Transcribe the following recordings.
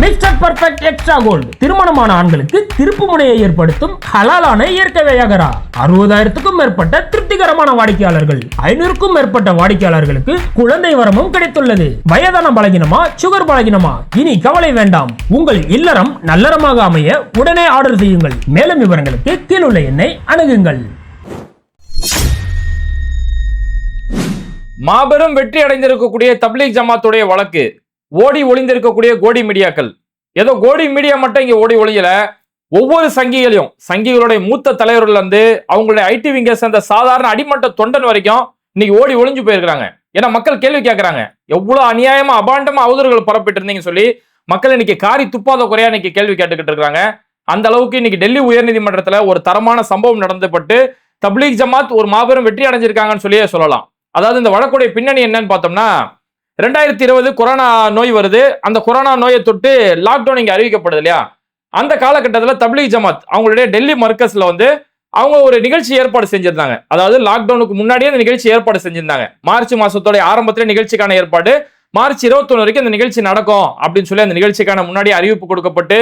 Mister perfect extra gold திருமணமான ஆண்களுக்கு திருப்பு முனையை ஏற்படுத்தும் ஹலாலான இயற்கை வியாகரா. அறுபதாயிரத்துக்கும் மேற்பட்ட திருப்திகரமான வாடிக்கையாளர்கள். ஐநூறுக்கும் மேற்பட்ட வாடிக்கையாளர்களுக்கு குழந்தை வரமும் கிடைத்துள்ளது. வயதான பலகினமா சுகர் பலகினமா? இனி கவலை வேண்டாம். உங்கள் இல்லறம் நல்லறமாக அமைய உடனே ஆர்டர் செய்யுங்கள். மேலும் விவரங்களுக்கு கீழுள்ள எண்ணை அணுகுங்கள். மாபெரும் வெற்றி அடைந்திருக்கக்கூடிய தப்லீக் ஜமாத்துடைய வழக்கு. ஓடி ஒளிந்திருக்கக்கூடிய கோடி மீடியாக்கள். ஏதோ கோடி மீடியா மட்டும் இங்கே ஓடி ஒளியல. ஒவ்வொரு சங்கிகளையும் சங்கிகளுடைய மூத்த தலைவர்கள்லேருந்து அவங்களுடைய ஐடி விங்க சேர்ந்த சாதாரண அடிமட்ட தொண்டன் வரைக்கும் இன்னைக்கு ஓடி ஒளிஞ்சு போயிருக்கிறாங்க. ஏன்னா மக்கள் கேள்வி கேட்கறாங்க எவ்வளவு அநியாயமா அபாண்டமா அவதூறுகள் பரப்பிட்டு இருந்தீங்கன்னு சொல்லி மக்கள் இன்னைக்கு காரி துப்பாத குறையா இன்னைக்கு கேள்வி கேட்டுக்கிட்டு இருக்காங்க. அந்த அளவுக்கு இன்னைக்கு டெல்லி உயர்நீதிமன்றத்தில் ஒரு தரமான சம்பவம் நடந்துபட்டு தப்லீக் ஜமாத் ஒரு மாபெரும் வெற்றி அடைஞ்சிருக்காங்கன்னு சொல்லியே சொல்லலாம். அதாவது இந்த வழக்குடைய பின்னணி என்னன்னு பார்த்தோம்னா ரெண்டாயிரத்தி இருபது கொரோனா நோய் வருது. அந்த கொரோனா நோயை தொட்டு லாக்டவுன் இங்கே அறிவிக்கப்படுது இல்லையா? அந்த காலகட்டத்தில் தப்லீக் ஜமாத் அவங்களுடைய டெல்லி மர்க்கஸில் வந்து அவங்க ஒரு நிகழ்ச்சி ஏற்பாடு செஞ்சிருந்தாங்க. அதாவது லாக்டவுனுக்கு முன்னாடியே அந்த நிகழ்ச்சி ஏற்பாடு செஞ்சிருந்தாங்க. மார்ச் மாசத்தோட ஆரம்பத்தில் நிகழ்ச்சிக்கான ஏற்பாடு. மார்ச் இருபத்தொன்னு வரைக்கும் இந்த நிகழ்ச்சி நடக்கும் அப்படின்னு சொல்லி அந்த நிகழ்ச்சிக்கான முன்னாடி அறிவிப்பு கொடுக்கப்பட்டு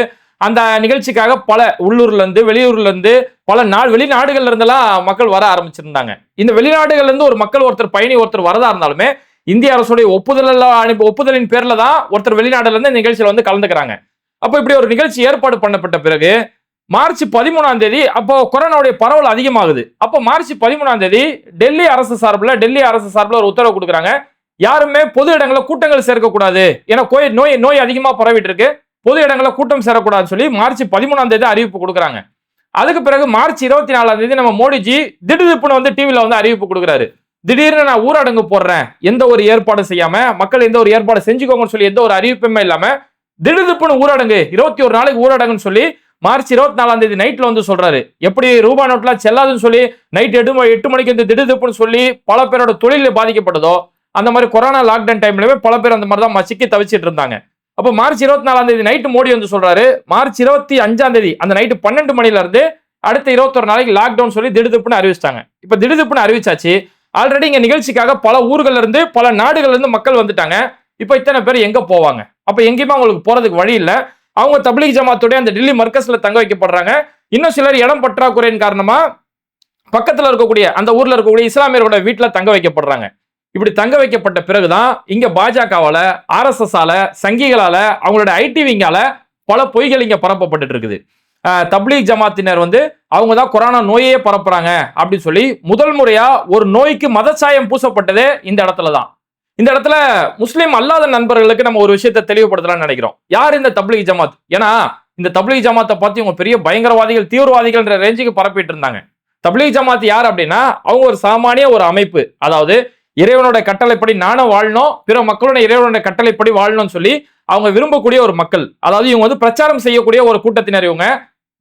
அந்த நிகழ்ச்சிக்காக பல உள்ளூர்ல இருந்து வெளியூர்ல இருந்து பல நாள் வெளிநாடுகள்ல இருந்தெல்லாம் மக்கள் வர ஆரம்பிச்சிருந்தாங்க. இந்த வெளிநாடுகள்ல இருந்து ஒரு மக்கள் ஒருத்தர் பயணி ஒருத்தர் வரதா இருந்தாலுமே இந்திய அரசுடைய ஒப்புதல் அனுப்பி ஒப்புதலின் பேர்ல தான் ஒருத்தர் வெளிநாடுல இருந்து இந்த நிகழ்ச்சியில வந்து கலந்துக்கிறாங்க. அப்போ இப்படி ஒரு நிகழ்ச்சி ஏற்பாடு பண்ணப்பட்ட பிறகு மார்ச் பதிமூணாம் தேதி அப்போ கொரோனாவுடைய பரவல் அதிகமாகுது. அப்போ மார்ச் பதிமூணாம் தேதி டெல்லி அரசு சார்பில் டெல்லி அரசு சார்பில் ஒரு உத்தரவு கொடுக்குறாங்க. யாருமே பொது இடங்களில் கூட்டங்கள் சேர்க்கக்கூடாது ஏன்னா கோய் நோய் நோய் அதிகமாக பரவிட்டு இருக்கு பொது இடங்களில் கூட்டம் சேரக்கூடாதுன்னு சொல்லி மார்ச் பதிமூணாம் தேதி அறிவிப்பு கொடுக்குறாங்க. அதுக்கு பிறகு மார்ச் இருபத்தி நாலாம் தேதி நம்ம மோடிஜி திடுதிப்புன்னு வந்து டிவியில் வந்து அறிவிப்பு கொடுக்குறாரு. திடீர்னு நான் ஊரடங்கு போடுறேன் எந்த ஒரு ஏற்பாடு செய்யாம மக்கள் எந்த ஒரு ஏற்பாடு செஞ்சுக்கோங்கன்னு சொல்லி எந்த ஒரு அறிவிப்புமே இல்லாம திடுதுப்புன்னு ஊரடங்கு இருபத்தி ஒரு நாளைக்கு ஊரடங்குன்னு சொல்லி மார்ச் இருபத்தி நாலாம் தேதி நைட்ல வந்து சொல்றாரு. எப்படி ரூபா நோட்லாம் செல்லாதுன்னு சொல்லி நைட் எட்டு மணி எட்டு மணிக்கு வந்து திடுதுப்புன்னு சொல்லி பல பேரோட தொழில் பாதிக்கப்பட்டதோ அந்த மாதிரி கொரோனா லாக்டவுன் டைம்லவே பல பேர் அந்த மாதிரி தான் சிக்கி தவிச்சிட்டு இருந்தாங்க. அப்போ மார்ச் இருபத்தி நாலாம் தேதி நைட்டு மோடி வந்து சொல்றாரு மார்ச் இருபத்தி அஞ்சாம் தேதி அந்த நைட்டு பன்னெண்டு மணில இருந்து அடுத்த இருபத்தொரு நாளைக்கு லாக்டவுன் சொல்லி திடுதுப்புன்னு அறிவிச்சிட்டாங்க. இப்போ திடுதுப்புன்னு அறிவிச்சாச்சு ஆல்ரெடி இங்க நிகழ்ச்சிக்காக பல ஊர்கள்ல இருந்து பல நாடுகள்ல இருந்து மக்கள் வந்துட்டாங்க. இப்போ இத்தனை பேர் எங்க போவாங்க? அப்ப எங்கேயுமே அவங்களுக்கு போறதுக்கு வழி இல்லை. அவங்க தப்லீக் ஜமாத்துடைய அந்த டெல்லி மர்க்கஸ்ல தங்க வைக்கப்படுறாங்க. இன்னும் சிலர் இடம் பற்றாக்குறையின் காரணமா பக்கத்துல இருக்கக்கூடிய அந்த ஊர்ல இருக்கக்கூடிய இஸ்லாமியர்களோட வீட்டுல தங்க வைக்கப்படுறாங்க. இப்படி தங்க வைக்கப்பட்ட பிறகுதான் இங்க பாஜகவால ஆர்எஸ்எஸ் ஆல சங்கிகளால அவங்களோட ஐடி விங்கால பல பொய்கள் இங்க பரப்பப்பட்டு இருக்குது. தப்லீக் ஜமாத்தினர் வந்து அவங்க தான் கொரோனா நோயே பரப்புறாங்க அப்படின்னு சொல்லி முதல் முறையா ஒரு நோய்க்கு மதச்சாயம் பூசப்பட்டதே இந்த இடத்துல தான். இந்த இடத்துல முஸ்லீம் அல்லாத நண்பர்களுக்கு நம்ம ஒரு விஷயத்தை தெளிவுபடுத்தலாம்னு நினைக்கிறோம். யார் இந்த தப்லீக் ஜமாத்? ஏன்னா இந்த தப்லீக் ஜமாத்தை பார்த்து இவங்க பெரிய பயங்கரவாதிகள் தீவிரவாதிகள்ன்ற ரேஞ்சுக்கு பரப்பிட்டு இருந்தாங்க. தப்லீக் ஜமாத் யார் அப்படின்னா அவங்க ஒரு சாமானிய ஒரு அமைப்பு. அதாவது இறைவனோட கட்டளைப்படி நானும் வாழணும் பிற மக்களோட இறைவனோட கட்டளைப்படி வாழணும்னு சொல்லி அவங்க விரும்பக்கூடிய ஒரு மக்கள். அதாவது இவங்க வந்து பிரச்சாரம் செய்யக்கூடிய ஒரு கூட்டத்தினர் இவங்க.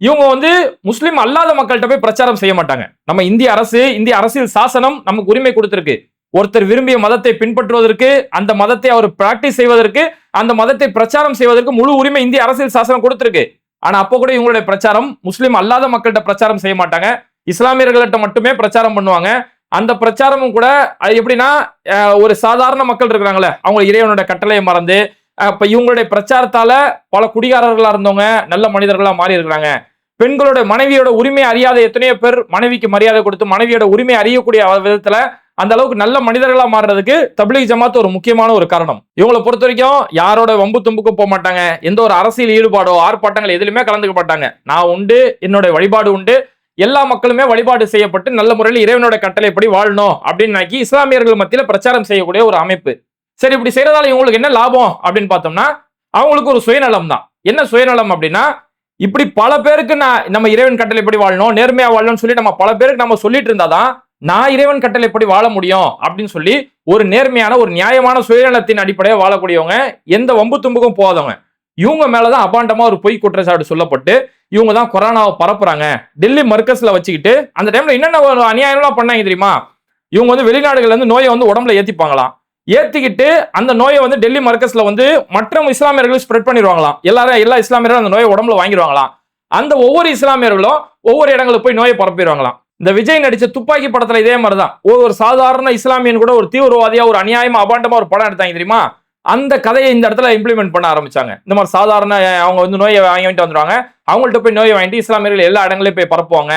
இவங்க வந்து முஸ்லீம் அல்லாத மக்கள்கிட்ட போய் பிரச்சாரம் செய்ய மாட்டாங்க. நம்ம இந்திய அரசு இந்திய அரசியல் சாசனம் நமக்கு உரிமை கொடுத்திருக்கு. ஒருத்தர் விரும்பிய மதத்தை பின்பற்றுவதற்கு அந்த மதத்தை அவர் பிராக்டிஸ் செய்வதற்கு அந்த மதத்தை பிரச்சாரம் செய்வதற்கு முழு உரிமை இந்திய அரசியல் சாசனம் கொடுத்திருக்கு. ஆனா அப்போ கூட இவங்களுடைய பிரச்சாரம் முஸ்லீம் அல்லாத மக்கள்கிட்ட பிரச்சாரம் செய்ய மாட்டாங்க. இஸ்லாமியர்கள்ட்ட மட்டுமே பிரச்சாரம் பண்ணுவாங்க. அந்த பிரச்சாரமும் கூட அது எப்படின்னா ஒரு சாதாரண மக்கள் இருக்கிறாங்களே அவங்க இறைவனோட கட்டளையை மறந்து இப்போ இவங்களுடைய பிரச்சாரத்தால பல குடிகாரர்களா இருந்தவங்க நல்ல மனிதர்களா மாறி இருக்கிறாங்க. பெண்களோட மனைவியோட உரிமை அறியாத எத்தனையோ பேர் மனைவிக்கு மரியாதை கொடுத்து மனைவியோட உரிமை அறியக்கூடிய விதத்துல அந்த அளவுக்கு நல்ல மனிதர்களா மாறுறதுக்கு தப்லீக் ஜமாத் ஒரு முக்கியமான ஒரு காரணம். இவங்களை பொறுத்த வரைக்கும் யாரோட வம்பு தும்புக்கும் போக மாட்டாங்க. எந்த ஒரு அரசியல் ஈடுபாடோ ஆர்ப்பாட்டங்கள் எதுலையுமே கலந்துக்க மாட்டாங்க. நான் உண்டு என்னோட வழிபாடு உண்டு. எல்லா மக்களுமே வழிபாடு செய்யப்பட்டு நல்ல முறையில் இறைவனோட கட்டளைப்படி வாழணும் அப்படின்னு நினைக்கி இஸ்லாமியர்கள் மத்தியில் பிரச்சாரம் செய்யக்கூடிய ஒரு அமைப்பு. சரி இப்படி செய்யறதால இவங்களுக்கு என்ன லாபம் அப்படின்னு பார்த்தோம்னா அவங்களுக்கு ஒரு சுயநலம் தான் என்ன சுயநலம் அப்படின்னா இப்படி பல பேருக்கு நான் நம்ம இறைவன் கட்டளை எப்படி வாழணும் நேர்மையா வாழணும்னு சொல்லி நம்ம பல பேருக்கு நம்ம சொல்லிட்டு இருந்தாதான் நான் இறைவன் கட்டளை எப்படி வாழ முடியும் அப்படின்னு சொல்லி ஒரு நேர்மையான ஒரு நியாயமான சுயநலத்தின் அடிப்படையாக வாழக்கூடியவங்க எந்த வம்பு தும்புக்கும் போகாதவங்க. இவங்க மேலதான் அபாண்டமா ஒரு பொய் குற்றச்சாட்டு சொல்லப்பட்டு இவங்க தான் கொரோனாவை பரப்புறாங்க. டெல்லி மர்க்கஸ்ல வச்சுக்கிட்டு அந்த டைம்ல என்னென்ன ஒரு அநியாயம்லாம் பண்ணாங்க தெரியுமா? இவங்க வந்து வெளிநாடுகள்ல இருந்து நோயை வந்து உடம்புல ஏத்திப்பாங்களாம். ஏற்றிக்கிட்டு அந்த நோயை வந்து டெல்லி மர்க்கஸில் வந்து மற்ற இஸ்லாமியர்களும் ஸ்ப்ரெட் பண்ணிடுவாங்களாம். எல்லாரும் எல்லா இஸ்லாமியர்களும் அந்த நோயை உடம்புல வாங்கிடுவாங்களாம். அந்த ஒவ்வொரு இஸ்லாமியர்களும் ஒவ்வொரு இடங்களுக்கு போய் நோயை பரப்பிடுவாங்களாம். இந்த விஜய் நடித்த துப்பாக்கி படத்தில் இதே மாதிரிதான். ஒரு ஒரு சாதாரண இஸ்லாமியன் கூட ஒரு தீவிரவாதியாக ஒரு அநியாயமாக அபாண்டமாக ஒரு படம் எடுத்தாங்க தெரியுமா? அந்த கதையை இந்த இடத்துல இம்ப்ளிமெண்ட் பண்ண ஆரம்பிச்சாங்க. இந்த மாதிரி சாதாரண அவங்க வந்து நோயை வாங்கிட்டு வந்துடுவாங்க அவங்கள்ட்ட போய் நோயை வாங்கிட்டு இஸ்லாமியர்கள் எல்லா இடங்களையும் போய் பரப்புவாங்க.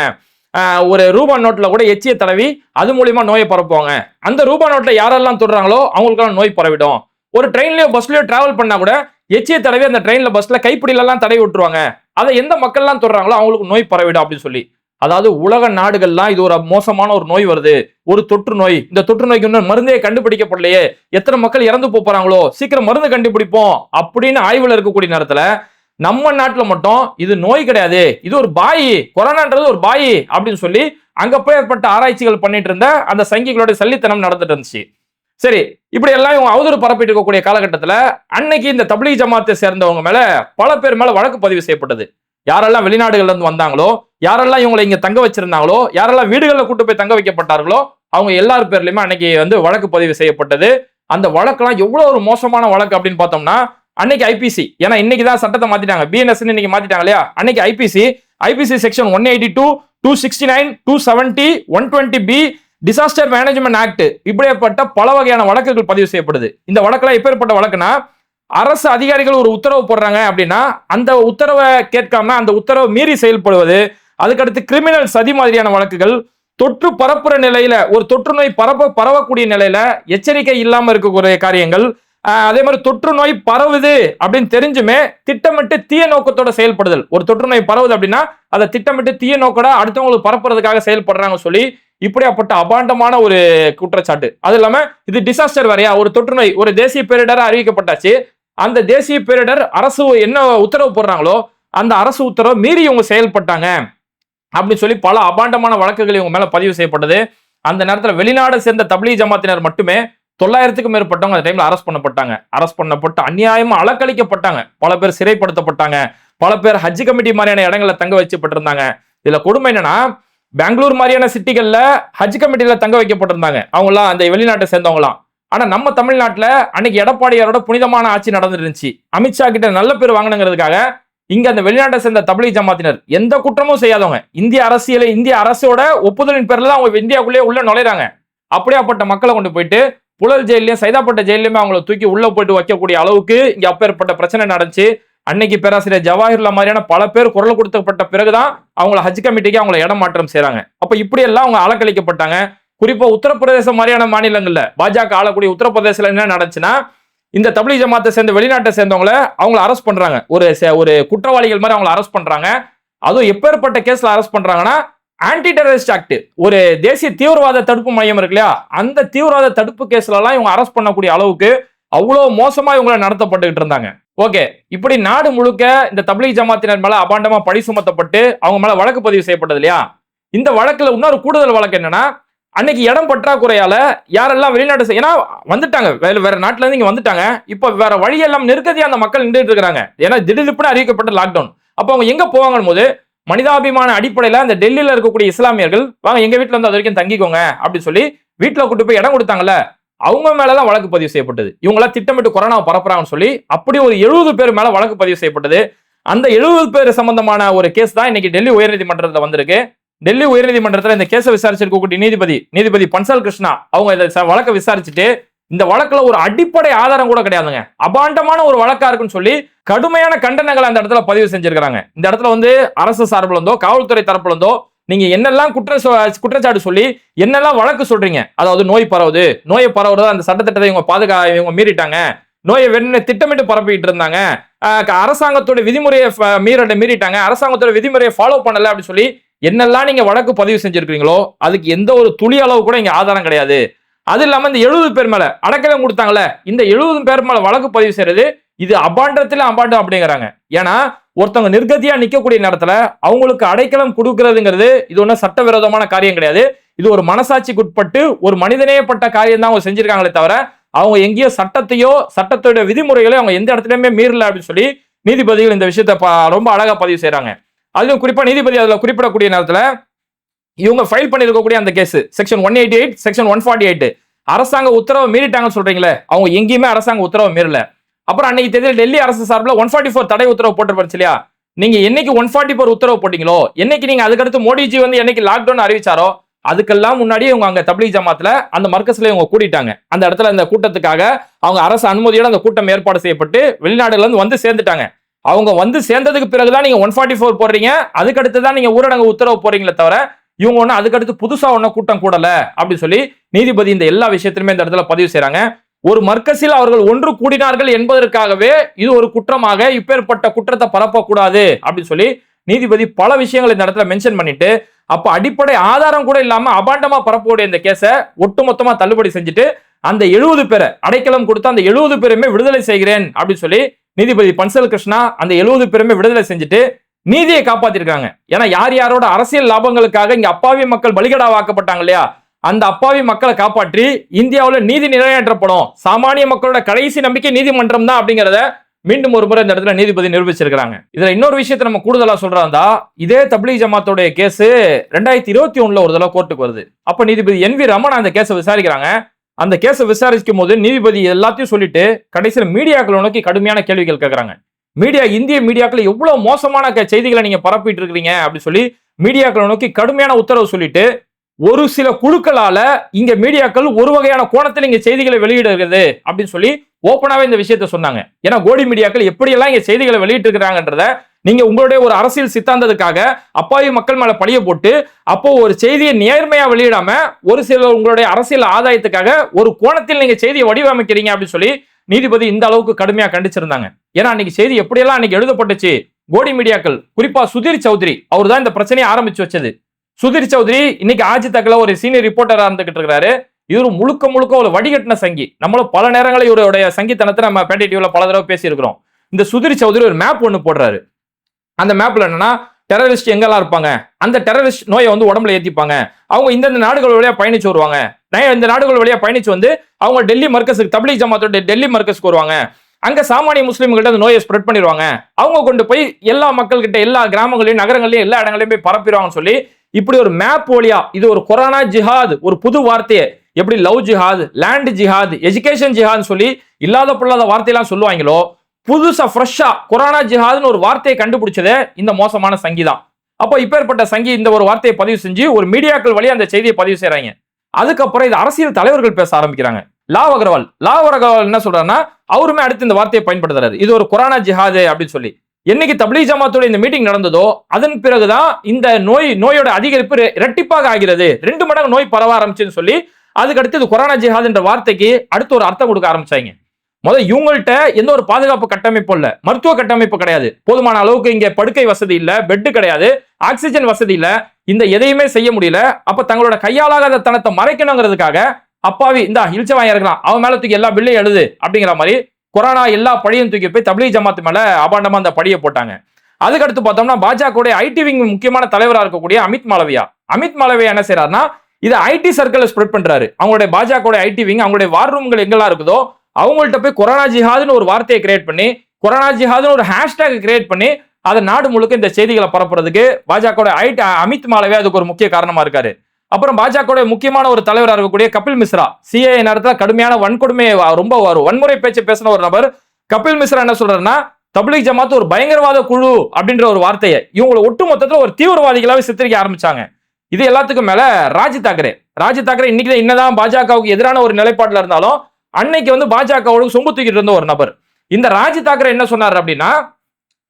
ஒரு ரூபா நோட்டில் கூட எச்சியை தடவி அது மூலியமாக நோயை பரப்புவாங்க. அந்த ரூபா நோட்டில் யாரெல்லாம் தொடுறாங்களோ அவங்களுக்கெல்லாம் நோய் பரவிடும். ஒரு ட்ரெயின்லயோ பஸ்லயோ டிராவல் பண்ணா கூட எச்சியை தடவி அந்த ட்ரெயின்ல பஸ்ல கைப்பிடிலெல்லாம் தடவி விட்டுருவாங்க. அதை எந்த மக்கள்லாம் தொடுறாங்களோ அவங்களுக்கு நோய் பரவிடும் அப்படின்னு சொல்லி. அதாவது உலக நாடுகள்லாம் இது ஒரு மோசமான ஒரு நோய் வருது. ஒரு தொற்று நோய். இந்த தொற்று நோய்க்கு இன்னும் மருந்தே கண்டுபிடிக்கப்படலையே. எத்தனை மக்கள் இறந்து போப் போறாங்களோ? சீக்கிரம் மருந்து கண்டுபிடிப்போம் அப்படின்னு ஆய்வுல இருக்கக்கூடிய நேரத்துல நம்ம நாட்டில் மட்டும் இது நோய் கிடையாது. இது ஒரு பாய் கொரோனான்றது ஒரு பாய் அப்படின்னு சொல்லி அங்க போய் ஏற்பட்ட ஆராய்ச்சிகள் பண்ணிட்டு இருந்த அந்த சங்கிகளுடைய சல்லித்தனம் நடந்துட்டு இருந்துச்சு. சரி இப்படி எல்லாம் இவங்க அவதூறு பரப்பிட்டு இருக்கக்கூடிய காலகட்டத்தில் அன்னைக்கு இந்த தபிலி ஜமாத்தை சேர்ந்தவங்க மேல பல பேர் மேல வழக்கு பதிவு செய்யப்பட்டது. யாரெல்லாம் வெளிநாடுகள்ல இருந்து வந்தாங்களோ யாரெல்லாம் இவங்களை இங்க தங்க வச்சிருந்தாங்களோ யாரெல்லாம் வீடுகளில் கூட்டு போய் தங்க வைக்கப்பட்டார்களோ அவங்க எல்லார் பேர்லயுமே அன்னைக்கு வந்து வழக்கு பதிவு செய்யப்பட்டது. அந்த வழக்கெல்லாம் எவ்வளவு ஒரு மோசமான வழக்கு அப்படின்னு பார்த்தோம்னா அன்னைக்கு ஐபிசி ஏன்னா இன்னைக்கு தான் சட்டத்தை மாத்திட்டாங்க. பிஎன்எஸ் இன்னைக்கு மாத்திட்டாங்க இல்லையா? அன்னைக்கு IPC IPC section one eighty two two sixty nine two seventy one twenty B disaster management act இப்படிப்பட்ட பல வகையான வழக்குகள் பதிவு செய்யப்படுது. இந்த வழக்கெல்லாம் எப்பேற்பட்ட வழக்குனா அரசு அதிகாரிகள் ஒரு உத்தரவு போடுறாங்க அப்படின்னா அந்த உத்தரவை கேட்காம அந்த உத்தரவை மீறி செயல்படுவது அதுக்கடுத்து கிரிமினல் சதி மாதிரியான வழக்குகள் தொற்று பரப்புற நிலையில ஒரு தொற்று நோய் பரப்ப பரவக்கூடிய நிலையில எச்சரிக்கை இல்லாம இருக்கக்கூடிய காரியங்கள் அதே மாதிரி தொற்று நோய் பரவுது அப்படின்னு தெரிஞ்சுமே திட்டமிட்டு தீய நோக்கத்தோட செயல்படுதல். ஒரு தொற்று நோய் பரவுது அப்படின்னா அதை திட்டமிட்டு தீய நோக்கோட அடுத்தவங்களுக்கு பரப்புறதுக்காக செயல்படுறாங்க சொல்லி இப்படியாப்பட்ட அபாண்டமான ஒரு குற்றச்சாட்டு. அது இல்லாம இது டிசாஸ்டர் வரையா ஒரு தொற்று நோய் ஒரு தேசிய பேரிடரா அறிவிக்கப்பட்டாச்சு. அந்த தேசிய பேரிடர் அரசு என்ன உத்தரவு போடுறாங்களோ அந்த அரசு உத்தரவை மீறி இவங்க செயல்பட்டாங்க. அப்படின்னு சொல்லி பல அபாண்டமான வழக்குகள் இவங்க மேல பதிவு செய்யப்பட்டது. அந்த நேரத்தில் வெளிநாடு சேர்ந்த தபிலி ஜமாத்தினர் மட்டுமே தொள்ளாயிரத்துக்கும் மேற்பட்டவங்க அந்த டைம்ல அரெஸ்ட் பண்ணப்பட்டாங்க. அரெஸ்ட் பண்ணப்பட்டு அநியாயமா அலக்களிக்கப்பட்டாங்க பல பேர் சிறைப்படுத்தப்பட்டாங்க. பல பேர் ஹஜ் கமிட்டி மாதிரியான இடங்களை தங்க வச்சுப்பட்டிருந்தாங்க. இதுல கொடுமை என்னன்னா பெங்களூர் மாதிரியான சிட்டிகள்ல ஹஜ் கமிட்டியில தங்க வைக்கப்பட்டிருந்தாங்க. அவங்களாம் அந்த வெளிநாட்டை சேர்ந்தவங்களாம். ஆனா நம்ம தமிழ்நாட்டுல அன்னைக்கு எடப்பாடியாரோட புனிதமான ஆட்சி நடந்துருந்துச்சு. அமித்ஷா கிட்ட நல்ல பேர் வாங்கணுங்கிறதுக்காக இங்க அந்த வெளிநாட்டை சேர்ந்த தபிலி ஜமாத்தினர் எந்த குற்றமும் செய்யாதவங்க. இந்திய அரசியல இந்திய அரசோட ஒப்புதலின் பேர்ல தான் அவங்க இந்தியாவுக்குள்ளேயே உள்ள நுழையிறாங்க. அப்படியாப்பட்ட மக்களை கொண்டு போயிட்டு புழல் ஜெயிலையும் சைதாப்பட்ட ஜெயிலையுமே அவங்கள தூக்கி உள்ள போயிட்டு வைக்கக்கூடிய அளவுக்கு இங்க அப்பேற்பட்ட பிரச்சனை நடந்துச்சு. அன்னைக்கு பேராசிரியர் ஜவாஹிர்லா மாதிரியான பல பேர் குரல் கொடுத்தப்பட்ட பிறகுதான் அவங்கள ஹஜ் கமிட்டிக்கு அவங்கள இடமாற்றம் செய்யறாங்க அப்ப இப்படி எல்லாம் அவங்க அலக்கழிக்கப்பட்டாங்க. குறிப்பா உத்தரப்பிரதேசம் மாதிரியான மாநிலங்கள்ல பாஜக ஆளக்கூடிய உத்தரப்பிரதேசல என்ன நடந்துச்சுன்னா இந்த தமிழ் ஜமாத்தை சேர்ந்த வெளிநாட்டை சேர்ந்தவங்கள அவங்கள அரெஸ்ட் பண்றாங்க. ஒரு ச- ஒரு குற்றவாளிகள் மாதிரி அவங்கள அரெஸ்ட் பண்றாங்க. அதுவும் எப்பேற்பட்ட கேஸ்ல அரெஸ்ட் பண்றாங்கன்னா ஆன்டி டெரரிஸ்ட் ஆக்ட் ஒரு தேசிய தீவிரவாத தடுப்பு மையம் இருக்கு இல்லையா? அந்த தீவிரவாத தடுப்பு கேஸ்லலாம் இவங்க அரெஸ்ட் பண்ணக்கூடிய அளவுக்கு அவ்வளவு மோசமா இவங்களை நடத்தப்பட்டுக்கிட்டு இருந்தாங்க. ஓகே இப்படி நாடு முழுக்க இந்த தபிலீக் ஜமாத்தினர் மேல அபாண்டமா பழி சுமத்தப்பட்டு அவங்க மேல வழக்கு பதிவு செய்யப்பட்டது இல்லையா? இந்த வழக்குல இன்னொரு கூடுதல் வழக்கு என்னன்னா அன்னைக்கு இடம் பற்றாக்குறையால யாரெல்லாம் வெளிநாட்டு ஏன்னா வந்துட்டாங்க. வேற வேற நாட்டுல இருந்து இங்க வந்துட்டாங்க. இப்ப வேற வழியெல்லாம் நெருக்கதியா அந்த மக்கள் நின்றுட்டு இருக்காங்க ஏன்னா திடீர்னு அறிவிக்கப்பட்ட லாக்டவுன் அப்ப அவங்க எங்க போவாங்கன்னு போது மனிதாபிமான அடிப்படையில அந்த டெல்லியில இருக்கக்கூடிய இஸ்லாமியர்கள் வாங்க எங்க வீட்டுல வந்து அது வரைக்கும் தங்கிக்கோங்க அப்படின்னு சொல்லி வீட்டுல கூட்டு போய் இடம் கொடுத்தாங்கல்ல அவங்க மேலதான் வழக்கு பதிவு செய்யப்பட்டது. இவங்களாம் திட்டமிட்டு கொரோனாவை பரப்புறாங்கன்னு சொல்லி அப்படி ஒரு எழுபது பேர் மேல வழக்கு பதிவு செய்யப்பட்டது. அந்த எழுபது பேர் சம்பந்தமான ஒரு கேஸ் தான் இன்னைக்கு டெல்லி உயர்நீதிமன்றத்துல வந்திருக்கு. டெல்லி உயர்நீதிமன்றத்தில் இந்த கேஸை விசாரிச்சிருக்கக்கூடிய நீதிபதி நீதிபதி பன்சால் கிருஷ்ணா அவங்க இந்த வழக்கை விசாரிச்சுட்டு இந்த வழக்குல ஒரு அடிப்படை ஆதாரம் கூட கிடையாதுங்க. அபாண்டமான ஒரு வழக்கா இருக்குன்னு சொல்லி கடுமையான கண்டனங்களை அந்த இடத்துல பதிவு செஞ்சிருக்கிறாங்க. இந்த இடத்துல வந்து அரசு சார்பில் இருந்தோ காவல்துறை தரப்புல இருந்தோ நீங்க என்னெல்லாம் குற்ற குற்றச்சாட்டு சொல்லி என்னெல்லாம் வழக்கு சொல்றீங்க? அதாவது நோய் பரவுது. நோயை பரவுறது அந்த சட்டத்திட்டத்தை இவங்க பாதுகா இவங்க மீறிட்டாங்க. நோயை வெண்ண திட்டமிட்டு பரப்பிட்டு இருந்தாங்க. அரசாங்கத்தோட விதிமுறையை மீறட மீறிட்டாங்க. அரசாங்கத்தோட விதிமுறையை ஃபாலோ பண்ணல அப்படின்னு சொல்லி என்னெல்லாம் நீங்க வழக்கு பதிவு செஞ்சிருக்கீங்களோ அதுக்கு எந்த ஒரு துளி அளவு கூட இங்க ஆதாரம் கிடையாது. அது இல்லாமல் இந்த எழுபது பேர் மேல அடக்கலம் கொடுத்தாங்களே இந்த எழுபது பேர் மேல வழக்கு பதிவு செய்யறது இது அபாண்டத்தில் அபாண்டம் அப்படிங்கிறாங்க. ஏன்னா ஒருத்தவங்க நிர்கதியா நிக்கக்கூடிய நேரத்துல அவங்களுக்கு அடைக்கலம் கொடுக்கறதுங்கிறது இது ஒன்றும் சட்டவிரோதமான காரியம் கிடையாது. இது ஒரு மனசாட்சிக்கு உட்பட்டு ஒரு மனிதநேயப்பட்ட காரியம் தான் அவங்க செஞ்சிருக்காங்களே தவிர அவங்க எங்கேயோ சட்டத்தையோ சட்டத்தோட விதிமுறைகளையோ அவங்க எந்த இடத்துலயுமே மீறல அப்படின்னு சொல்லி நீதிபதிகள் இந்த விஷயத்த ப- ரொம்ப அழகா பதிவு செய்கிறாங்க அதுவும் குறிப்பா நீதிபதி அதுல குறிப்பிடக்கூடிய நேரத்துல இவங்க ஃபைல் பண்ணியிருக்கக்கூடிய அந்த case section one eighty eight section one forty eight அரசாங்க உத்தரவை மீறிட்டாங்கன்னு சொல்றீங்களே அவங்க எங்கேயுமே அரசாங்க உத்தரவை மீறல. அப்புறம் அன்னைக்கு தேதி டெல்லி அரசு சார்பில் ஒன் ஃபார்ட்டி ஃபோர் தடை உத்தரவு போட்டு இல்லையா? நீங்க என்னைக்கு ஒன் ஃபார்ட்டி ஃபோர் உத்தரவு போட்டீங்களோ என்னைக்கு நீங்க அதுக்கடுத்து மோடிஜி வந்து என்னைக்கு லாக்டவுன் அறிவிச்சாரோ அதுக்கெல்லாம் முன்னாடியே இவங்க அங்க தபிலி ஜமாத்துல அந்த மர்க்கஸ்ல இவங்க கூட்டிட்டாங்க அந்த இடத்துல இந்த கூட்டத்துக்காக அவங்க அரசு அனுமதியோட அந்த கூட்டம் ஏற்பாடு செய்யப்பட்டு வெளிநாடுல இருந்து வந்து சேர்ந்துட்டாங்க. அவங்க வந்து சேர்ந்ததுக்கு பிறகுதான் நீங்க ஒன் ஃபார்ட்டி ஃபோர் போடுறீங்க அதுக்கடுத்து தான் நீங்க ஊரடங்கு உத்தரவு போறீங்களே தவிர இவங்க ஒன்று அதுக்கடுத்து புதுசாக ஒன்றும் கூட்டம் கூடல அப்படின்னு சொல்லி நீதிபதி இந்த எல்லா விஷயத்திலுமே இந்த இடத்துல பதிவு செய்கிறாங்க ஒரு மர்க்கசில் அவர்கள் ஒன்று கூடினார்கள் என்பதற்காகவே இது ஒரு குற்றமாக இப்பேற்பட்ட குற்றத்தை பரப்பக்கூடாது அப்படின்னு சொல்லி நீதிபதி பல விஷயங்கள் இந்த இடத்துல மென்ஷன் பண்ணிட்டு அப்ப அடிப்படை ஆதாரம் கூட இல்லாம அபாண்டமா பரப்பக்கூடிய இந்த கேஸை ஒட்டுமொத்தமா தள்ளுபடி செஞ்சுட்டு அந்த எழுபது பேரை அடைக்கலம் கொடுத்து அந்த எழுபது பேருமே விடுதலை செய்கிறேன் அப்படின்னு சொல்லி நீதிபதி பன்சல் கிருஷ்ணா அந்த எழுபது பேருமே விடுதலை செஞ்சுட்டு நீதியை காப்பாத்திருக்காங்க. ஏன்னா யார் யாரோட அரசியல் லாபங்களுக்காக இங்க அப்பாவி மக்கள் பலிகடாவாக்கப்பட்டாங்க இல்லையா? அந்த அப்பாவி மக்களை காப்பாற்றி இந்தியாவில் நீதி நிறைவேற்றப்படும். சாமானிய மக்களோட கடைசி நம்பிக்கை நீதிமன்றம் தான் அப்படிங்கிறத மீண்டும் ஒரு முறை இந்த இடத்துல நீதிபதி நிரூபிச்சிருக்காங்க இதுல இன்னொரு விஷயத்தை நம்ம கூடுதலா சொல்றாந்தா இதே தப்லீக் ஜமாத்தோடைய கேஸ் ரெண்டாயிரத்தி இருபத்தி ஒண்ணுல ஒரு தடவை கோர்ட்டுக்கு வருது. அப்ப நீதிபதி என் வி ரமணா அந்த கேஸை விசாரிக்கிறாங்க. அந்த கேஸை விசாரிக்கும் போது நீதிபதி எல்லாத்தையும் சொல்லிட்டு கடைசியில் மீடியாக்களை நோக்கி கடுமையான கேள்விகள் கேட்கறாங்க. மீடியா இந்திய மீடியாக்கள் எவ்வளவு மோசமான செய்திகளை நீங்க பரப்பிட்டு இருக்கிறீங்க அப்படின்னு சொல்லி மீடியாக்களை நோக்கி கடுமையான உத்தரவு சொல்லிட்டு ஒரு சில குழுக்களால இங்க மீடியாக்கள் ஒரு வகையான கோணத்தில் இங்க செய்திகளை வெளியிடுகிறது அப்படின்னு சொல்லி ஓப்பனாவே இந்த விஷயத்த சொன்னாங்க. ஏன்னா கோடி மீடியாக்கள் எப்படியெல்லாம் இங்க செய்திகளை வெளியிட்டு இருக்கிறாங்கன்றத நீங்க உங்களுடைய ஒரு அரசியல் சித்தாந்தத்துக்காக அப்பாவி மக்கள் மேல பழிய போட்டு அப்போ ஒரு செய்தியை நேர்மையா வெளியிடாம ஒரு சில உங்களுடைய அரசியல் ஆதாயத்துக்காக ஒரு கோணத்தில் நீங்க செய்தியை வடிவமைக்கிறீங்க அப்படின்னு சொல்லி நீதிபதி இந்த அளவுக்கு கடுமையா கண்டிச்சிருந்தாங்க. ஏன்னா அன்னைக்கு செய்தி எப்படியெல்லாம் அன்னைக்கு எழுதப்பட்டுச்சு கோடி மீடியாக்கள் குறிப்பா சுதீர் சௌத்ரி அவர் தான் இந்த பிரச்சனையை ஆரம்பிச்சு வச்சது. சுதீர் சௌத்ரி இன்னைக்கு ஆஜி தக்கல ஒரு சீனியர் ரிப்போர்ட்டரா இருந்துகிட்டு இருக்கிறாரு. இவரு முழுக்க முழுக்க ஒரு வடிகட்டின சங்கி. நம்மளும் பல நேரங்களில் இவருடைய சங்கித்தனத்தை நம்ம பேட்டி டிவியில் பல தடவை பேசியிருக்கிறோம். இந்த சுதீர் சௌத்ரி ஒரு மேப் ஒன்று போடுறாரு. அந்த மேப்ல என்னன்னா டெரரிஸ்ட் எங்கெல்லாம் இருப்பாங்க? அந்த டெரரிஸ்ட் நோயை வந்து உடம்புல ஏற்றிப்பாங்க அவங்க இந்தந்த நாடுகள் வழியாக பயணிச்சு வருவாங்க. நய- இந்த நாடுகள் வழியாக பயணிச்சு வந்து அவங்க டெல்லி மர்க்கஸுக்கு தபிலி ஜமாத்தோட டெல்லி மர்க்கஸ்க்கு வருவாங்க. அங்க சாமானிய முஸ்லீம்கிட்ட அந்த நோயை ஸ்ப்ரெட் பண்ணிடுவாங்க. அவங்க கொண்டு போய் எல்லா மக்கள்கிட்ட எல்லா கிராமங்களையும் நகரங்களையும் எல்லா இடங்களையும் போய் பரப்பிடுவாங்கன்னு சொல்லி இப்படி ஒரு மேப் வழியா இது ஒரு கொரோனா ஜிஹாத் ஒரு புது வார்த்தையை. எப்படி லவ் ஜிஹாத் லேண்ட் ஜிஹாத் எஜுகேஷன் ஜிஹாத்னு சொல்லி இல்லாத பொல்லாத வார்த்தையெல்லாம் சொல்லுவாங்களோ புதுசா ஃப்ரெஷ்ஷா கொரோனா ஜிஹாதுன்னு ஒரு வார்த்தையை கண்டுபிடிச்சதே இந்த மோசமான சங்கி தான் அப்போ இப்பேற்பட்ட சங்கி இந்த ஒரு வார்த்தையை பதிவு செஞ்சு ஒரு மீடியாக்கள் வழியாக அந்த செய்தியை பதிவு செய்றாங்க. அதுக்கப்புறம் இது அரசியல் தலைவர்கள் பேச ஆரம்பிக்கிறாங்க. லாவ் அகர்வால். லாவ் அகர்வால் என்ன சொல்றாருன்னா அவருமே அடுத்து இந்த வார்த்தையை பயன்படுத்துறாரு. இது ஒரு கொரோனா ஜிஹாது அப்படின்னு சொல்லி. என்னைக்கு தப்லீக் ஜமாத்தோட இந்த மீட்டிங் நடந்ததோ அதன் பிறகுதான் இந்த நோய் நோயோட அதிகரிப்பு ரெ- இரட்டிப்பாக ஆகிறது. ரெண்டு மடங்கு நோய் பரவ ஆரம்பிச்சுன்னு சொல்லி அதுக்கு அடுத்து இது கொரோனா ஜிஹாத் என்ற வார்த்தைக்கு அடுத்து ஒரு அர்த்தம் கொடுக்க ஆரம்பிச்சாங்க. முதல் இவங்கள்ட்ட எந்த ஒரு பாதுகாப்பு கட்டமைப்பும் இல்ல. மருத்துவ கட்டமைப்பு கிடையாது. போதுமான அளவுக்கு இங்க படுக்கை வசதி இல்ல பெட்டு கிடையாது ஆக்சிஜன் வசதி இல்ல இந்த எதையுமே செய்ய முடியல. அப்ப தங்களோட கையாளாகாத தனத்தை மறைக்கணுங்கிறதுக்காக அப்பாவி இந்தா இழிச்சவாயா இருக்கலாம் அவன் மேல தூக்கி எல்லா பில்லையும் எழுது அப்படிங்கிற மாதிரி கொரோனா எல்லா பழியும் தூக்கி போய் தபிலி ஜமாத் மேல அபாண்டமா அந்த படியை போட்டாங்க. அதுக்கடுத்து பார்த்தோம்னா பாஜக ஐடி விங் முக்கியமான தலைவராக இருக்கக்கூடிய அமித் மாலவியா அமித் மாலவியா என்ன செய்யறாருன்னா இதை ஐடி சர்க்கிள் ஸ்ப்ரெட் பண்றாரு. அவங்களுடைய பாஜக ஐடி விங் அவங்களுடைய வார் ரூம்கள் எங்கெல்லாம் இருக்குதோ அவங்கள்ட்ட போய் கொரோனா ஜிஹாதுன்னு ஒரு வார்த்தையை கிரியேட் பண்ணி கொரோனா ஜிஹாதுன்னு ஒரு ஹேஷ்டேக் கிரியேட் பண்ணி அதை நாடு முழுக்க இந்த செய்திகளை பரப்புறதுக்கு பாஜக ஐடி அமித் மாலவே அதுக்கு ஒரு முக்கிய காரணமா இருக்காரு. அப்புறம் பாஜக முக்கியமான ஒரு தலைவராக இருக்கக்கூடிய கபில் மிஸ்ரா சிஏ நேரத்தில் கடுமையான வன்கொடுமையை ரொம்ப ஒரு வன்முறை பேச்சு பேசின ஒரு நபர். கபில் மிஸ்ரா என்ன சொல்றாருன்னா தப்லீக் ஜமாத் ஒரு பயங்கரவாத குழு அப்படின்ற ஒரு வார்த்தையை இவங்களை ஒட்டு மொத்தத்தில் ஒரு தீவிரவாதிகளாவே சித்தரிக்க ஆரம்பிச்சாங்க. இது எல்லாத்துக்கும் மேல ராஜ் தாக்கரே. ராஜ் தாக்கரே இன்னைக்கு என்னதான் பாஜகவுக்கு எதிரான ஒரு நிலைப்பாட்டில் இருந்தாலும் அன்னைக்கு வந்து பாஜகவோட சொம்பு தூக்கிட்டு இருந்த ஒரு நபர். இந்த ராஜ் தாக்கரே என்ன சொன்னார் அப்படின்னா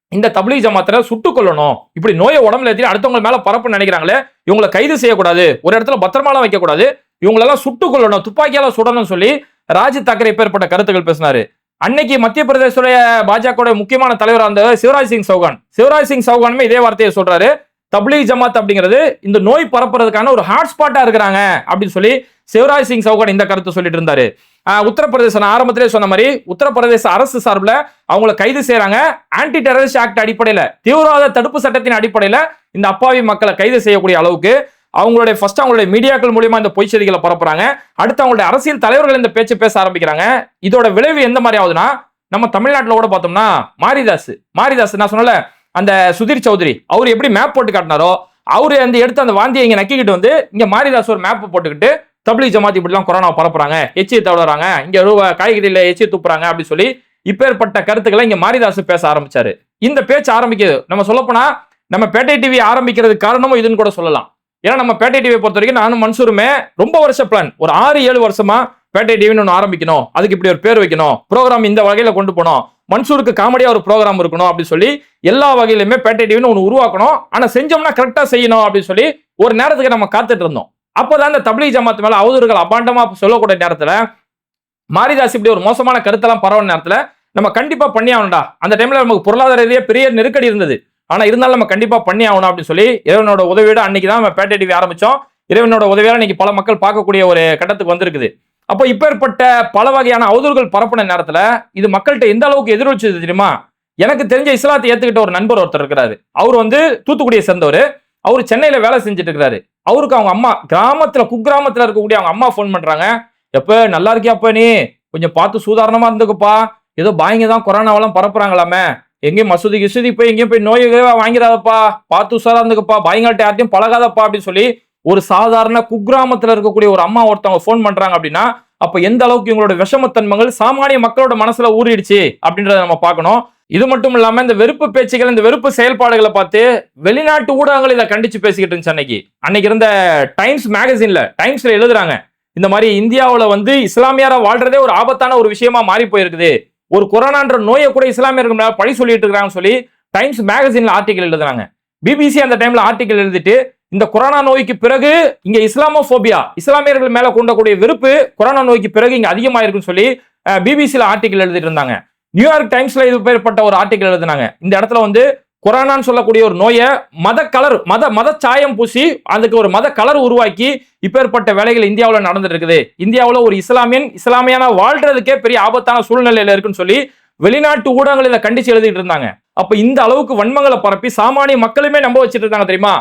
இந்த தபிலி ஜமாத்துல சுட்டுக் கொள்ளணும் இப்படி நோயை உடம்புல ஏற்றி அடுத்தவங்க மேல பரப்பு நினைக்கிறாங்களே இவங்களை கைது செய்யக்கூடாது. ஒரு இடத்துல பத்திரமாலாம் வைக்கக்கூடாது. இவங்களெல்லாம் சுட்டுக் கொள்ளணும் துப்பாக்கியால சுடணும்னு சொல்லி ராஜ் தாக்கரே பேர்பட்ட கருத்துக்கள் பேசினாரு. அன்னைக்கு மத்திய பிரதேசத்துடைய பாஜக முக்கியமான தலைவராக இருந்த சிவராஜ் சிங் சௌகான். சிவராஜ் சிங் சௌகானுமே இதே வார்த்தையை சொல்றாரு. தப்லீக் ஜமாத் அப்படிங்கிறது இந்த நோய் பரப்புறதுக்கான ஒரு ஹாட்ஸ்பாட்டா இருக்கிறாங்க அப்படின்னு சொல்லி சிவராஜ் சிங் சௌகான் இந்த கருத்தை சொல்லிட்டு இருந்தாரு. உத்தரப்பிரதேச நான் ஆரம்பத்திலே சொன்ன மாதிரி உத்தரப்பிரதேச அரசு சார்பில் அவங்கள கைது செய்யறாங்க. ஆன்டி டெரரிஸ்ட் ஆக்ட் அடிப்படையில் தீவிரவாத தடுப்பு சட்டத்தின் அடிப்படையில் இந்த அப்பாவி மக்களை கைது செய்யக்கூடிய அளவுக்கு அவங்களுடைய ஃபர்ஸ்ட் அவங்களுடைய மீடியாக்கள் மூலியமா இந்த பொய் செய்திகளை பரப்புறாங்க. அடுத்து அவங்களுடைய அரசியல் தலைவர்கள் இந்த பேச்சு பேச ஆரம்பிக்கிறாங்க. இதோட விளைவு எந்த மாதிரி ஆகுதுன்னா நம்ம தமிழ்நாட்டில் கூட பார்த்தோம்னா மாரிதாஸ் மாரிதாஸ் நான் சொன்னல அந்த சுதீர் சௌத்ரி அவர் எப்படி மேப் போட்டு காட்டினாரோ அவரு அந்த எடுத்து அந்த வாந்தியை இங்கே நக்கிக்கிட்டு வந்து இங்கே மாரிதாஸ் ஒரு மேப் போட்டுக்கிட்டு தபிலி ஜமாத் இப்படிலாம் கொரோனா பரப்புறாங்க எச்சி தவடுறாங்க இங்க ரூபா காய்கறியில எச்சி துப்புறாங்க அப்படின்னு சொல்லி இப்பேற்பட்ட கருத்துக்களை இங்க மாரிதாசு பேச ஆரம்பிச்சாரு. இந்த பேச்சு ஆரம்பிக்குது. நம்ம சொல்லப்போனா நம்ம பேட்டை டிவி ஆரம்பிக்கிறதுக்கு காரணமும் இதுன்னு கூட சொல்லலாம். ஏன்னா நம்ம பேட்டை டிவியை பொறுத்த வரைக்கும் நானும் மன்சூருமே ரொம்ப வருஷ பிளான் ஒரு ஆறு ஏழு வருஷமா பேட்டை டிவின்னு ஒன்று ஆரம்பிக்கணும். அதுக்கு இப்படி ஒரு பேர் வைக்கணும். ப்ரோக்ராம் இந்த வகையில கொண்டு போகணும். மன்சூருக்கு காமெடியா ஒரு ப்ரோக்ராம் இருக்கணும் அப்படின்னு சொல்லி எல்லா வகையிலுமே பேட்டை டிவின்னு ஒன்று உருவாக்கணும். ஆனா செஞ்சோம்னா கரெக்டா செய்யணும் அப்படின்னு சொல்லி ஒரு நேரத்துக்கு நம்ம காத்துட்டு இருந்தோம். அப்போதான் இந்த தப்லீக் ஜமாத் மேல அவதூறுகள் அபாண்டமா சொல்லக்கூடிய நேரத்துல மாரிதாஸ் இப்படி ஒரு மோசமான கருத்தெல்லாம் பரவ நேரத்துல நம்ம கண்டிப்பா பண்ணி ஆகணும்டா. அந்த டைம்ல நமக்கு பொருளாதார ரீதியா பெரிய நெருக்கடி இருந்தது. ஆனா இருந்தாலும் நம்ம கண்டிப்பா பண்ணி ஆகணும் அப்படின்னு சொல்லி இறைவனோட உதவியோட அன்னைக்கு தான் நம்ம பேட்டை டிவி ஆரம்பிச்சோம். இறைவனோட உதவியால இன்னைக்கு பல மக்கள் பார்க்கக்கூடிய ஒரு கட்டத்துக்கு வந்திருக்குது. அப்போ இப்பேற்பட்ட பல வகையான அவதூறுகள் பரப்பின நேரத்துல இது மக்கள்கிட்ட எந்த அளவுக்கு எதிரொலிச்சது தெரியுமா? எனக்கு தெரிஞ்ச இஸ்லாத்தை ஏத்துக்கிட்ட ஒரு நண்பர் ஒருத்தர் இருக்கிறாரு. அவர் வந்து தூத்துக்குடியை சேர்ந்தவர். அவர் சென்னையில வேலை செஞ்சுட்டு இருக்கிறாரு. அவருக்கு அவங்க அம்மா கிராமத்துல குக்கிராமத்துல இருக்கக்கூடிய அவங்க அம்மா ஃபோன் பண்றாங்க. எப்ப நல்லா இருக்கியாப்பா நீ? கொஞ்சம் பார்த்து சூதாரணமா இருந்துக்குப்பா. ஏதோ பாய்ங்க தான் கொரோனாவெல்லாம் பரப்புறாங்களாமே. எங்கேயும் மசூதி கிசூதி போய் எங்கேயும் போய் நோய் வாங்கிடாதப்பா வாங்கிறாதப்பா பார்த்து உசாரா இருந்துக்குப்பா. பாய்ங்கள்ட்ட யார்ட்டையும் பழகாதப்பா அப்படின்னு சொல்லி ஒரு சாதாரண குக்கிராமத்துல இருக்கக்கூடிய ஒரு அம்மா ஒருத்தவங்க ஃபோன் பண்றாங்க அப்படின்னா அப்ப எந்த அளவுக்கு இவங்களோட விஷமத்தன்மைகள் சாமானிய மக்களோட மனசுல ஊறிடுச்சு அப்படின்றத நம்ம பார்க்கணும். இது மட்டும் இல்லாம இந்த வெறுப்பு பேச்சுகள் இந்த வெறுப்பு செயல்பாடுகளை பார்த்து வெளிநாட்டு ஊடகங்கள் இதை கண்டிச்சு பேசிக்கிட்டு இருந்துச்சு அன்னைக்கு. அன்னைக்கு இருந்த டைம்ஸ் மேகசின்ல டைம்ஸ்ல எழுதுறாங்க இந்த மாதிரி இந்தியாவில் வந்து இஸ்லாமியாரா வாழ்றதே ஒரு ஆபத்தான ஒரு விஷயமா மாறி போயிருக்குது. ஒரு கொரோனான்ற நோயை கூட இஸ்லாமியர்கள் மேல பழி சொல்லிட்டு இருக்கிறாங்கன்னு சொல்லி டைம்ஸ் மேகசின்ல ஆர்டிகல் எழுதுறாங்க. பிபிசி அந்த டைம்ல ஆர்டிகல் எழுதிட்டு இந்த கொரோனா நோய்க்கு பிறகு இங்க இஸ்லாமோபோபியா இஸ்லாமியர்கள் மேல கொண்டக்கூடிய வெறுப்பு கொரோனா நோய்க்கு பிறகு இங்க அதிகமாயிருக்குன்னு சொல்லி பிபிசியில் ஆர்டிகல் எழுதிட்டு இருந்தாங்க. நியூயார்க் டைம்ஸ்ல இது பேர்பட்ட ஒரு ஆர்டிகல் எழுதினாங்க. இந்த இடத்துல வந்து கொரோனான்னு சொல்லக்கூடிய ஒரு நோயை மத கலர் மத மத சாயம் பூசி அதுக்கு ஒரு மத கலர் உருவாக்கி இப்பேற்பட்ட வேலைகள் இந்தியாவில் நடந்துட்டு இருக்குது இந்தியாவில் ஒரு இஸ்லாமியன் இஸ்லாமியான வாழ்றதுக்கே பெரிய ஆபத்தான சூழ்நிலையில இருக்குன்னு சொல்லி வெளிநாட்டு ஊடகங்கள் இதை கண்டிச்சு எழுதிட்டு இருந்தாங்க. அப்ப இந்த அளவுக்கு வன்மங்களை பரப்பி சாமானிய மக்களுமே நம்ப வச்சுட்டு இருந்தாங்க தெரியுமா?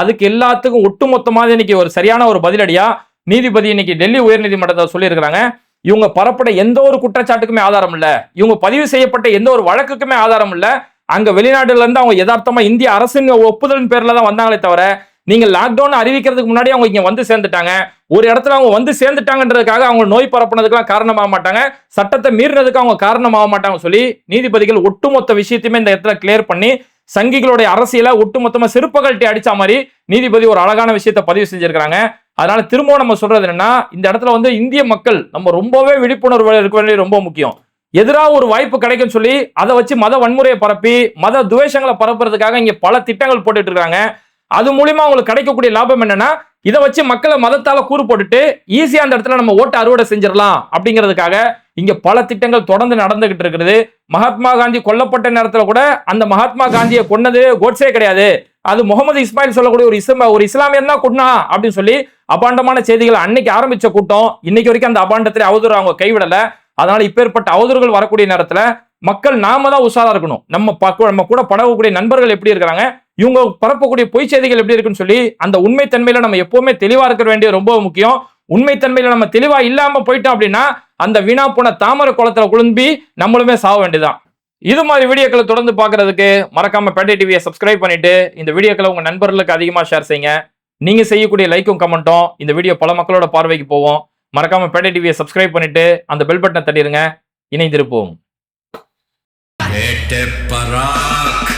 அதுக்கு எல்லாத்துக்கும் ஒட்டுமொத்தமாக இன்னைக்கு ஒரு சரியான ஒரு பதிலடியா நீதிபதி இன்னைக்கு டெல்லி உயர்நீதிமன்றத்தில் சொல்லியிருக்கிறாங்க. இவங்க பரப்பட எந்த ஒரு குற்றச்சாட்டுக்குமே ஆதாரம் இல்லை. இவங்க பதிவு செய்யப்பட்ட எந்த ஒரு வழக்குக்குமே ஆதாரம் இல்லை. அங்க வெளிநாட்டுல இருந்து அவங்க யதார்த்தமா இந்திய அரசின் ஒப்புதலின் பேர்ல தான் வந்தாங்களே தவிர நீங்க லாக்டவுன் அறிவிக்கிறதுக்கு முன்னாடி அவங்க இங்க வந்து சேர்ந்துட்டாங்க. ஒரு இடத்துல அவங்க வந்து சேர்ந்துட்டாங்கன்றதுக்காக அவங்க நோய் பரப்புனதுக்கெல்லாம் காரணமாக மாட்டாங்க. சட்டத்தை மீறினதுக்கு அவங்க காரணமாக மாட்டாங்க சொல்லி நீதிபதிகள் ஒட்டுமொத்த விஷயத்தையுமே இந்த இடத்துல கிளியர் பண்ணி சங்கிகளுடைய அரசியலை ஒட்டுமொத்தமா சிறுப்பகல்ட்டி அடிச்ச மாதிரி நீதிபதி ஒரு அழகான விஷயத்தை பதிவு செஞ்சிருக்கிறாங்க. அதனால திரும்பவும் நம்ம சொல்றது என்னன்னா இந்த இடத்துல வந்து இந்திய மக்கள் நம்ம ரொம்பவே விழிப்புணர்வு இருக்க வேண்டியது ரொம்ப முக்கியம். எதிராக ஒரு வாய்ப்பு கிடைக்கும்னு சொல்லி அதை வச்சு மத வன்முறையை பரப்பி மத துவேஷங்களை பரப்புறதுக்காக இங்க பல திட்டங்கள் போட்டுட்டு இருக்காங்க. அது மூலியமா அவங்களுக்கு கிடைக்கக்கூடிய லாபம் என்னன்னா இதை வச்சு மக்களை மதத்தால கூறு போட்டுட்டு ஈஸியா அந்த இடத்துல நம்ம ஓட்டு அறுவடை செஞ்சிடலாம் அப்படிங்கிறதுக்காக இங்க பல திட்டங்கள் தொடர்ந்து நடந்துகிட்டு இருக்கிறது மகாத்மா காந்தி கொல்லப்பட்ட நேரத்தில் கூட அந்த மகாத்மா காந்தியை கொன்னது கோட்ஸே கிடையாது. அது முகமது இஸ்மாயில் சொல்லக்கூடிய ஒரு இஸ்லாம் ஒரு இஸ்லாமியன் தான் கொண்டா அப்படின்னு சொல்லி அபாண்டமான செய்திகள் அன்னைக்கு ஆரம்பிச்ச கூட்டம் இன்னைக்கு வரைக்கும் அந்த அபாண்டத்தை அவதூறு அவங்க கைவிடல. அதனால இப்பேற்பட்ட அவதூறுகள் வரக்கூடிய நேரத்துல மக்கள் நாம தான் உஷாரா இருக்கணும். நம்ம நம்ம கூட பழகக்கூடிய நண்பர்கள் எப்படி இருக்கிறாங்க இவங்க பரப்பக்கூடிய பொய் செய்திகள் எப்படி இருக்குன்னு சொல்லி அந்த உண்மை தன்மையில நம்ம எப்பவுமே தெளிவா இருக்க வேண்டிய ரொம்ப முக்கியம். உண்மைத்தன்மையில் நம்ம தெளிவாக இல்லாமல் போயிட்டோம் அப்படின்னா அந்த வீணா போன தாமரை குளத்தில் குழும்பி நம்மளுமே சாக வேண்டியதுதான். இது மாதிரி வீடியோக்களை தொடர்ந்து பார்க்கறதுக்கு மறக்காம பேட்டை டிவியை சப்ஸ்கிரைப் பண்ணிட்டு இந்த வீடியோக்களை உங்கள் நண்பர்களுக்கு அதிகமாக ஷேர் செய்யுங்க. நீங்கள் செய்யக்கூடிய லைக்கும் கமெண்ட்டும் இந்த வீடியோ பல மக்களோட பார்வைக்கு போவோம் மறக்காம பேட்டை டிவியை சப்ஸ்கிரைப் பண்ணிட்டு அந்த பெல் பட்டனை தட்டிடுங்க இணைந்திருப்போம். பராக்